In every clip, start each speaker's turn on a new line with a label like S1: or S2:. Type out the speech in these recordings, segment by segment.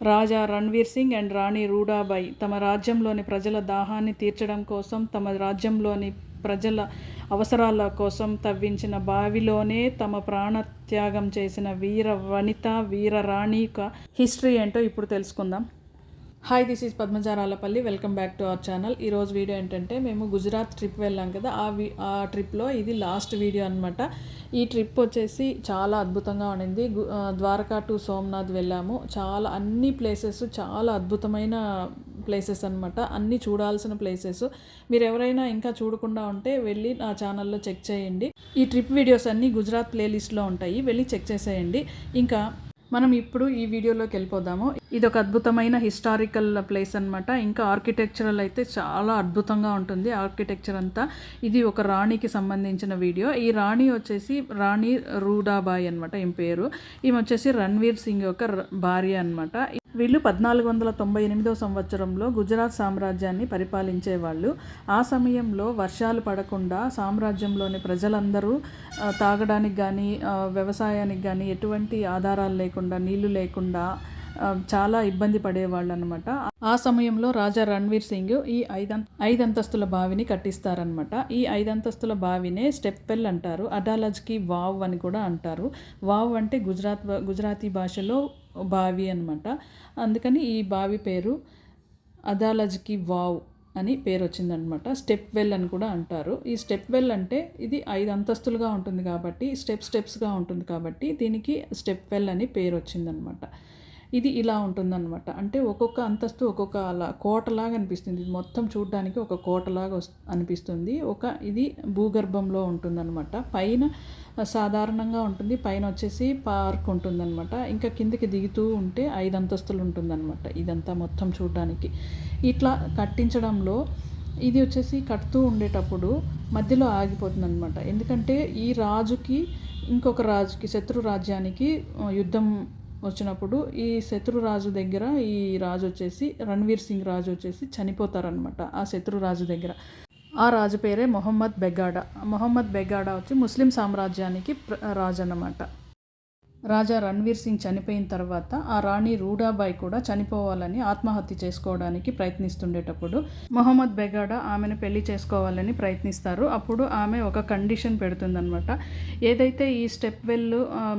S1: రాజా Ranveer Singh and రాణి రూడాబాయి తమ రాజ్యంలోని ప్రజల దాహాన్ని తీర్చడం కోసం తమ రాజ్యంలోని ప్రజల అవసరాల కోసం తవ్వించిన బావిలోనే తమ ప్రాణత్యాగం చేసిన వీర వనిత వీర రాణి యొక్క హిస్టరీ ఏంటో ఇప్పుడు తెలుసుకుందాం. Hi this is Padmajaralapalli welcome back to our channel ఈరోజు వీడియో ఏంటంటే మేము గుజరాత్ ట్రిప్ వెళ్ళాం కదా. ఆ వి ఆ ట్రిప్లో ఇది లాస్ట్ వీడియో అనమాట ఈ ట్రిప్ వచ్చేసి చాలా అద్భుతంగా ఉండింది. ద్వారకా టు సోమనాథ్ వెళ్ళాము. చాలా అన్ని ప్లేసెస్ చాలా అద్భుతమైన ప్లేసెస్ అనమాట అన్ని చూడాల్సిన ప్లేసెస్ మీరు ఎవరైనా ఇంకా చూడకుండా ఉంటే వెళ్ళి నా ఛానల్లో చెక్ చేయండి. ఈ ట్రిప్ వీడియోస్ అన్నీ గుజరాత్ ప్లేలిస్ట్లో ఉంటాయి. వెళ్ళి చెక్ చేసేయండి. ఇంకా మనం ఇప్పుడు ఈ వీడియోలోకి వెళ్ళిపోదాము. ఇది ఒక అద్భుతమైన హిస్టారికల్ ప్లేస్ అన్నమాట. ఇంకా ఆర్కిటెక్చరల్ అయితే చాలా అద్భుతంగా ఉంటుంది ఆర్కిటెక్చర్ అంతా. ఇది ఒక రాణికి సంబంధించిన వీడియో ఈ రాణి వచ్చేసి రాణి రూడాబాయ్ అనమాట ఈమె పేరు. ఈమె వచ్చేసి రణ్వీర్ సింగ్ యొక్క భార్య అనమాట వీళ్ళు పద్నాలుగు వందల తొంభై ఎనిమిదో సంవత్సరంలో గుజరాత్ సామ్రాజ్యాన్ని పరిపాలించేవాళ్ళు. ఆ సమయంలో వర్షాలు పడకుండా సామ్రాజ్యంలోని ప్రజలందరూ తాగడానికి కానీ వ్యవసాయానికి కానీ ఎటువంటి ఆధారాలు లేకుండా నీళ్ళు లేకుండా చాలా ఇబ్బంది పడేవాళ్ళు అనమాట ఆ సమయంలో రాజా రణ్వీర్ సింగ్ ఈ ఐదం ఐదంతస్తుల బావిని కట్టిస్తారనమాట. ఈ ఐదంతస్తుల బావినే స్టెప్ వెల్ అంటారు అడాలజ్కి వావ్ అని కూడా అంటారు. వావ్ అంటే గుజరాత్ గుజరాతీ భాషలో బావి అనమాట అందుకని ఈ బావి పేరు అదాలజ్కి వావ్ అని పేరు వచ్చిందనమాట స్టెప్ వెల్ అని కూడా అంటారు. ఈ స్టెప్ వెల్ అంటే ఇది ఐదు అంతస్తులుగా ఉంటుంది కాబట్టి స్టెప్ స్టెప్స్గా ఉంటుంది కాబట్టి దీనికి స్టెప్ వెల్ అని పేరు వచ్చిందనమాట ఇది ఇలా ఉంటుందన్నమాట. అంటే ఒక్కొక్క అంతస్తు ఒక్కొక్క అలా కోటలాగా అనిపిస్తుంది. ఇది మొత్తం చూడడానికి ఒక కోటలాగా అనిపిస్తుంది. ఒక ఇది భూగర్భంలో ఉంటుందన్నమాట. పైన సాధారణంగా ఉంటుంది. పైన వచ్చేసి పార్క్ ఉంటుందన్నమాట. ఇంకా కిందకి దిగుతూ ఉంటే ఐదు అంతస్తులు ఉంటుందన్నమాట. ఇదంతా మొత్తం చూడడానికి. ఇట్లా కట్టించడంలో ఇది వచ్చేసి కడుతూ ఉండేటప్పుడు మధ్యలో ఆగిపోతుంది అనమాట ఎందుకంటే ఈ రాజుకి ఇంకొక రాజుకి శత్రు రాజ్యానికి యుద్ధం వచ్చినప్పుడు ఈ శత్రురాజు దగ్గర ఈ రాజు వచ్చేసి రణ్వీర్ సింగ్ రాజు వచ్చేసి చనిపోతారనమాట ఆ శత్రురాజు దగ్గర. ఆ రాజు పేరే మొహమ్మద్ బెగాడా. మొహమ్మద్ బెగాడా వచ్చి ముస్లిం సామ్రాజ్యానికి ప్ర- రాజు అన్నమాట రాజా రణ్వీర్ సింగ్ చనిపోయిన తర్వాత ఆ రాణి రూడాబాయి కూడా చనిపోవాలని ఆత్మహత్య చేసుకోవడానికి ప్రయత్నిస్తుండేటప్పుడు మొహమ్మద్ బెగాడా ఆమెను పెళ్ళి చేసుకోవాలని ప్రయత్నిస్తారు. అప్పుడు ఆమె ఒక కండిషన్ పెడుతుందనమాట ఏదైతే ఈ స్టెప్ వెల్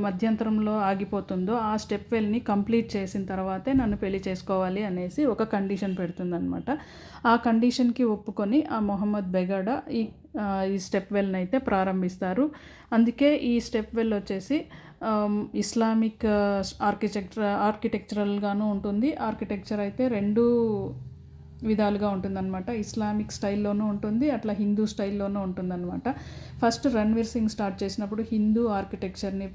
S1: మధ్యంతరంలో ఆగిపోతుందో ఆ స్టెప్ వెల్ని కంప్లీట్ చేసిన తర్వాతే నన్ను పెళ్ళి చేసుకోవాలి అనేసి ఒక కండిషన్ పెడుతుందనమాట ఆ కండిషన్కి ఒప్పుకొని ఆ మొహమ్మద్ బెగాడా ఈ ఈ స్టెప్ వెల్ని అయితే ప్రారంభిస్తారు. అందుకే ఈ స్టెప్ వెల్ వచ్చేసి ఇస్లామిక్ ఆర్కిటెక్చర్ ఆర్కిటెక్చరల్గాను ఉంటుంది. ఆర్కిటెక్చర్ అయితే రెండు విధాలుగా ఉంటుందన్నమాట. ఇస్లామిక్ స్టైల్లోనూ ఉంటుంది అట్లా హిందూ స్టైల్లోనూ ఉంటుందన్నమాట. ఫస్ట్ రణ్వీర్ సింగ్ స్టార్ట్ చేసినప్పుడు హిందూ ఆర్కిటెక్చర్ని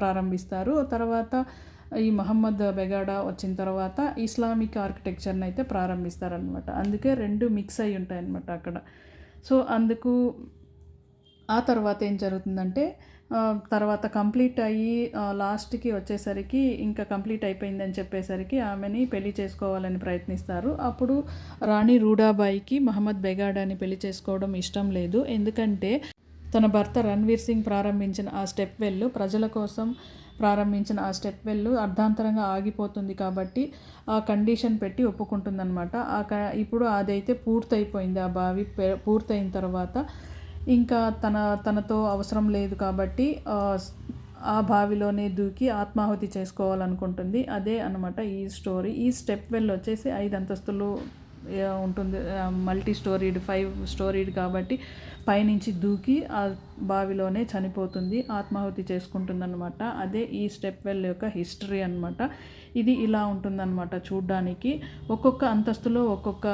S1: ప్రారంభిస్తారు. తర్వాత ఈ మహమ్మద్ బెగాడా వచ్చిన తర్వాత ఇస్లామిక్ ఆర్కిటెక్చర్ని అయితే ప్రారంభిస్తారనమాట అందుకే రెండు మిక్స్ అయి ఉంటాయన్నమాట అక్కడ. సో అందుకు ఆ తర్వాత ఏం జరుగుతుందంటే తర్వాత కంప్లీట్ అయ్యి లాస్ట్కి వచ్చేసరికి ఇంకా కంప్లీట్ అయిపోయిందని చెప్పేసరికి ఆమెని పెళ్ళి చేసుకోవాలని ప్రయత్నిస్తారు. అప్పుడు రాణి రూడాబాయికి మహమ్మద్ బెగాడాని పెళ్ళి చేసుకోవడం ఇష్టం లేదు. ఎందుకంటే తన భర్త రణ్వీర్ సింగ్ ప్రారంభించిన ఆ స్టెప్ వెల్ ప్రజల కోసం ప్రారంభించిన ఆ స్టెప్ వెల్ అర్ధాంతరంగా ఆగిపోతుంది కాబట్టి ఆ కండిషన్ పెట్టి ఒప్పుకుంటుందన్నమాట. ఆ క ఇప్పుడు అదైతే పూర్తయిపోయింది ఆ బావి పూర్తయిన తర్వాత ఇంకా తన తనతో అవసరం లేదు కాబట్టి ఆ, బావిలోనే దూకి ఆత్మాహుతి చేసుకోవాలనుకుంటుంది. అదే అనమాట ఈ స్టోరీ. ఈ స్టెప్ వెల్ వచ్చేసి ఐదు అంతస్తులు ఉంటుంది. మల్టీ స్టోరీడ్ ఫైవ్ స్టోరీడ్ కాబట్టి పైనుంచి దూకి ఆ బావిలోనే చనిపోతుంది ఆత్మాహుతి చేసుకుంటుందన్నమాట. అదే ఈ స్టెప్ వెల్ యొక్క హిస్టరీ అనమాట ఇది ఇలా ఉంటుందన్నమాట చూడ్డానికి. ఒక్కొక్క అంతస్తులో ఒక్కొక్క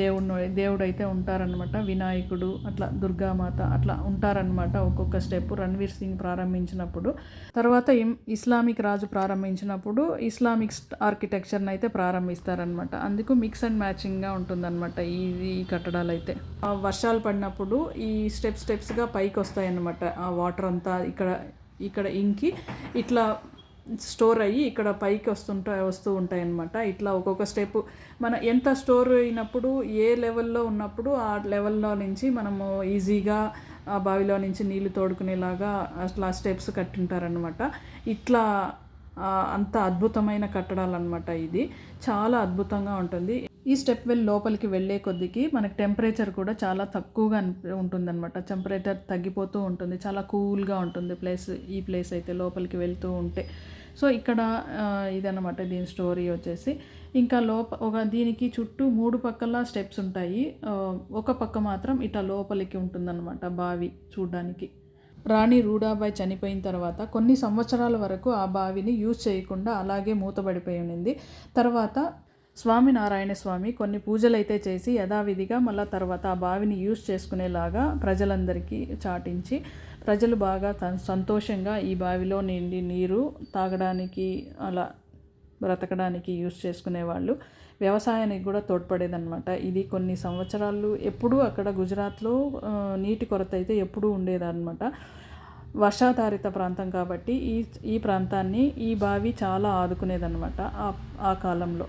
S1: దేవుడు దేవుడైతే ఉంటారనమాట వినాయకుడు అట్లా దుర్గామాత అట్లా ఉంటారనమాట ఒక్కొక్క స్టెప్ రణ్వీర్ సింగ్ ప్రారంభించినప్పుడు. తర్వాత ఇస్లామిక్ రాజు ప్రారంభించినప్పుడు ఇస్లామిక్ ఆర్కిటెక్చర్ని అయితే ప్రారంభిస్తారనమాట అందుకు మిక్స్ అండ్ మ్యాచింగ్గా ఉంటుందన్నమాట ఈ ఈ కట్టడాలు అయితే ఆ వర్షాలు పడినప్పుడు ఈ స్టెప్ స్టెప్స్గా పైకి వస్తాయన్నమాట ఆ వాటర్ అంతా ఇక్కడ ఇక్కడ ఇంకి. ఇట్లా స్టోర్ అయ్యి ఇక్కడ పైకి వస్తుంటా వస్తూ ఉంటాయి అన్నమాట ఇట్లా ఒక్కొక్క స్టెప్ మన ఎంత స్టోర్ అయినప్పుడు ఏ లెవెల్లో ఉన్నప్పుడు ఆ లెవెల్లో నుంచి మనము ఈజీగా ఆ బావిలో నుంచి నీళ్ళు తోడుకునేలాగా అట్లా స్టెప్స్ కట్టుంటారనమాట ఇట్లా అంత అద్భుతమైన కట్టడాలన్నమాట ఇది. చాలా అద్భుతంగా ఉంటుంది. ఈ స్టెప్ వెల్ లోపలికి వెళ్ళే కొద్దికి మనకి టెంపరేచర్ కూడా చాలా తక్కువగా ఉంటుందన్నమాట. టెంపరేచర్ తగ్గిపోతూ ఉంటుంది. చాలా కూల్గా ఉంటుంది ప్లేస్ ఈ ప్లేస్ అయితే లోపలికి వెళ్తూ ఉంటే. సో ఇక్కడ ఇదన్నమాట దీని స్టోరీ వచ్చేసి. ఇంకా లోప ఒక దీనికి చుట్టూ మూడు పక్కల స్టెప్స్ ఉంటాయి. ఒక పక్క మాత్రం ఇట్లా లోపలికి ఉంటుందన్నమాట బావి చూడడానికి. రాణి రూడాబాయ్ చనిపోయిన తర్వాత కొన్ని సంవత్సరాల వరకు ఆ బావిని యూజ్ చేయకుండా అలాగే మూతబడిపోయి ఉండింది. తర్వాత స్వామినారాయణ స్వామి కొన్ని పూజలైతే చేసి యథావిధిగా మళ్ళా తర్వాత ఆ బావిని యూజ్ చేసుకునేలాగా ప్రజలందరికీ చాటించి ప్రజలు బాగా త- సంతోషంగా ఈ బావిలో నిండి నీరు తాగడానికి అలా బ్రతకడానికి యూజ్ చేసుకునేవాళ్ళు. వ్యవసాయానికి కూడా తోడ్పడేదన్నమాట. ఇది కొన్ని సంవత్సరాలు ఎప్పుడూ అక్కడ గుజరాత్లో నీటి కొరత అయితే ఎప్పుడూ ఉండేదన్నమాట. వర్షాధారిత ప్రాంతం కాబట్టి ఈ ఈ ప్రాంతాన్ని ఈ బావి చాలా ఆదుకునేదన్నమాట ఆ ఆ కాలంలో.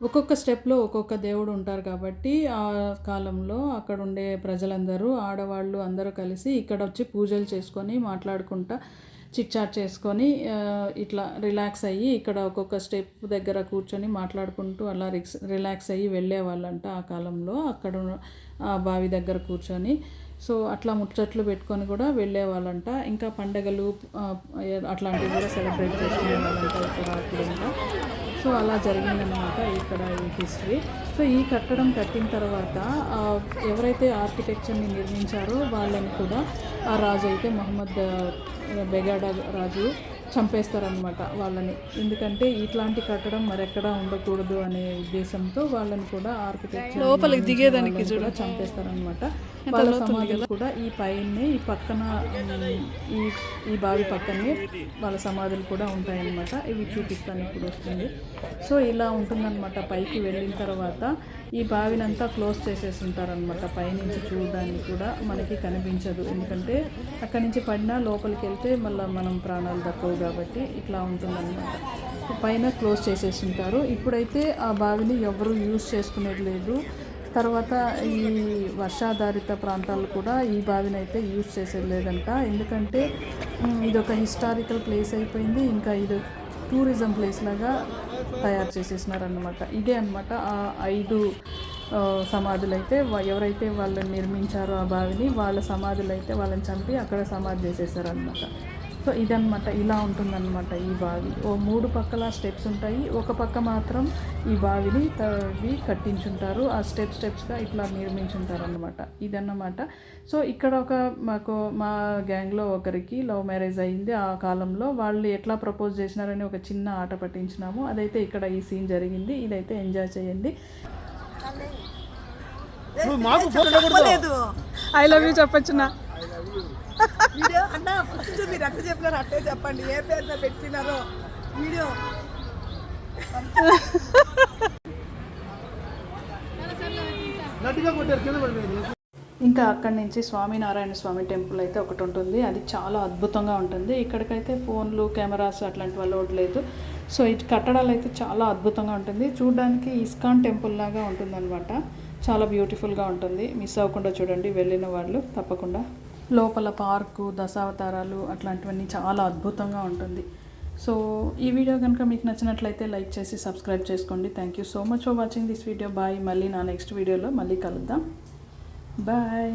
S1: ఒక్కొక్క స్టెప్లో ఒక్కొక్క దేవుడు ఉంటారు కాబట్టి ఆ కాలంలో అక్కడ ఉండే ప్రజలందరూ ఆడవాళ్ళు అందరూ కలిసి ఇక్కడ వచ్చి పూజలు చేసుకొని మాట్లాడుకుంటా చిట్చాట్ చేసుకొని ఇట్లా రిలాక్స్ అయ్యి ఇక్కడ ఒక్కొక్క స్టెప్ దగ్గర కూర్చొని మాట్లాడుకుంటూ అలా రిక్స్ రిలాక్స్ అయ్యి వెళ్ళేవాళ్ళంట ఆ కాలంలో. అక్కడ ఆ బావి దగ్గర కూర్చొని. సో అట్లా ముచ్చట్లు పెట్టుకొని కూడా వెళ్ళేవాళ్ళంట. ఇంకా పండగలు అట్లాంటివి కూడా సెలబ్రేట్ చేసుకునే వాళ్ళంట ఇక్కడ అప్పుడు ఇంకా సో అలా జరిగిందనమాట ఇక్కడ ఈ హిస్టరీ సో ఈ కట్టడం కట్టిన తర్వాత ఎవరైతే ఆర్కిటెక్చర్ని నిర్మించారో వాళ్ళని కూడా ఆ రాజు అయితే మొహమ్మద్ బెగాడా రాజు చంపేస్తారనమాట వాళ్ళని. ఎందుకంటే ఇట్లాంటి కట్టడం మరెక్కడా ఉండకూడదు అనే ఉద్దేశంతో వాళ్ళని కూడా ఆర్కిటెక్చర్ లోపలికి దిగేదానికి కూడా చంపేస్తారనమాట వాళ్ళ సమాధులు కూడా ఈ పైనే ఈ పక్కన ఈ ఈ బావి పక్కనే వాళ్ళ సమాధులు కూడా ఉంటాయన్నమాట. ఇవి చూపిస్తాను ఇప్పుడు వస్తుంది. సో ఇలా ఉంటుందన్నమాట. పైకి వెళ్ళిన తర్వాత ఈ బావినంతా క్లోజ్ చేసేసి ఉంటారనమాట పైనుంచి చూడడానికి కూడా మనకి కనిపించదు. ఎందుకంటే అక్కడి నుంచి పడినా లోపలికి వెళ్తే మళ్ళీ మనం ప్రాణాలు దక్కవు కాబట్టి ఇట్లా ఉంటుందన్నమాట. పైన క్లోజ్ చేసేసి ఉంటారు. ఇప్పుడైతే ఆ బావిని ఎవరు యూజ్ చేసుకునేది లేదు. తర్వాత ఈ వర్షాధారిత ప్రాంతాలు కూడా ఈ బావిని అయితే యూజ్ చేసేది లేదంట ఎందుకంటే ఇది ఒక హిస్టారికల్ ప్లేస్ అయిపోయింది. ఇంకా ఇది టూరిజం ప్లేస్ లాగా తయారు చేసేసినారనమాట ఇదే అన్నమాట ఆ ఐదు సమాధులైతే సమాధులు అయితే ఎవరైతే వాళ్ళు నిర్మించారో ఆ బావిని వాళ్ళ సమాధులు అయితే వాళ్ళని చంపి అక్కడ సమాధి చేసేసారనమాట సో ఇదన్నమాట ఇలా ఉంటుందన్నమాట ఈ బావి. ఓ మూడు పక్కల స్టెప్స్ ఉంటాయి. ఒక పక్క మాత్రం ఈ బావిని తవ్వి కట్టించుంటారు. ఆ స్టెప్ స్టెప్స్గా ఇట్లా నిర్మించుంటారు అనమాట ఇదన్నమాట. సో ఇక్కడ ఒక మాకు మా గ్యాంగ్లో ఒకరికి లవ్ మ్యారేజ్ అయింది. ఆ కాలంలో వాళ్ళు ఎట్లా ప్రపోజ్ చేసినారని ఒక చిన్న ఆట పట్టించినాము. అదైతే ఇక్కడ ఈ సీన్ జరిగింది. ఇదైతే ఎంజాయ్ చేయండి. ఐ లవ్ యూ చెప్పొచ్చునా?
S2: వీడియో అన్న ఫస్ట్ మీరు ఎట్లా చెప్పినారు అట్టే చెప్పండి. ఏ పేరుతో పెట్టినారో వీడియో.
S1: ఇంకా అక్కడి నుంచి స్వామినారాయణ స్వామి టెంపుల్ అయితే ఒకటి ఉంటుంది. అది చాలా అద్భుతంగా ఉంటుంది. ఇక్కడికైతే ఫోన్లు కెమెరాస్ అట్లాంటి వాళ్ళు లేదు. సో ఇటు కట్టడాలు అయితే చాలా అద్భుతంగా ఉంటుంది. చూడడానికి ఇస్కాన్ టెంపుల్ లాగా ఉంటుందన్నమాట. చాలా బ్యూటిఫుల్గా ఉంటుంది. మిస్ అవ్వకుండా చూడండి వెళ్ళిన వాళ్ళు తప్పకుండా. లోపల పార్కు దశావతారాలు అట్లాంటివన్నీ చాలా అద్భుతంగా ఉంటుంది. సో ఈ వీడియో కనుక మీకు నచ్చినట్లయితే లైక్ చేసి సబ్స్క్రైబ్ చేసుకోండి. Thank you so much for watching this video bye మళ్ళీ నా నెక్స్ట్ వీడియోలో మళ్ళీ కలుద్దాం. బాయ్